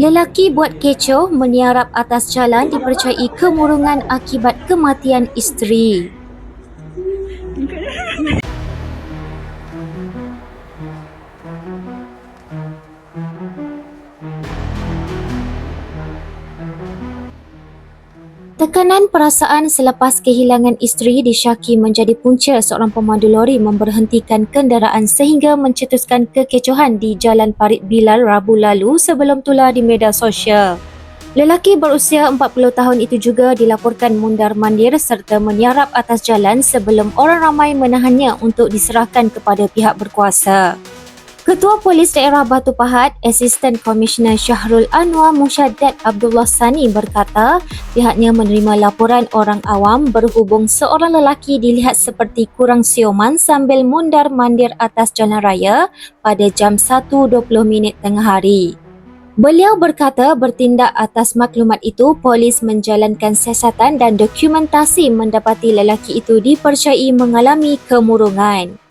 Lelaki buat kecoh meniarap atas jalan dipercayai kemurungan akibat kematian isteri. Tekanan perasaan selepas kehilangan isteri disyaki menjadi punca seorang pemandu lori memberhentikan kenderaan sehingga mencetuskan kekecohan di Jalan Parit Bilal Rabu lalu sebelum tular di media sosial. Lelaki berusia 40 tahun itu juga dilaporkan mundar-mandir serta meniarap atas jalan sebelum orang ramai menahannya untuk diserahkan kepada pihak berkuasa. Ketua Polis Daerah Batu Pahat, Asisten Komisioner Syahrul Anwar Musyaddad Abdullah Sani berkata pihaknya menerima laporan orang awam berhubung seorang lelaki dilihat seperti kurang sioman sambil mundar-mandir atas jalan raya pada jam 1.20 minit tengah hari. Beliau berkata bertindak atas maklumat itu, polis menjalankan siasatan dan dokumentasi mendapati lelaki itu dipercayai mengalami kemurungan.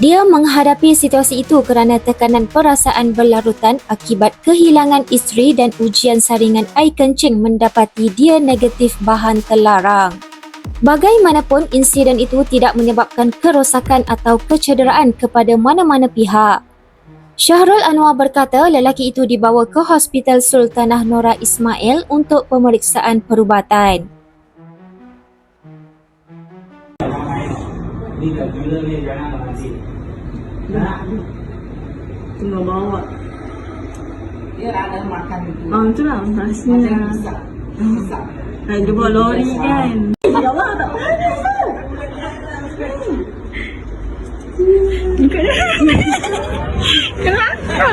Dia menghadapi situasi itu kerana tekanan perasaan berlarutan akibat kehilangan isteri dan ujian saringan air kencing mendapati dia negatif bahan terlarang. Bagaimanapun, insiden itu tidak menyebabkan kerosakan atau kecederaan kepada mana-mana pihak. Syahrul Anwar berkata lelaki itu dibawa ke Hospital Sultanah Nora Ismail untuk pemeriksaan perubatan. Ni kat gula ni jangan berhenti. Nak? Tengah bawa. Dia ada makan itu. Ah, tu lah. Nasinya. Macam pisang. Dia bawa lori kan. Ya Allah, tak panas tu. Kenapa?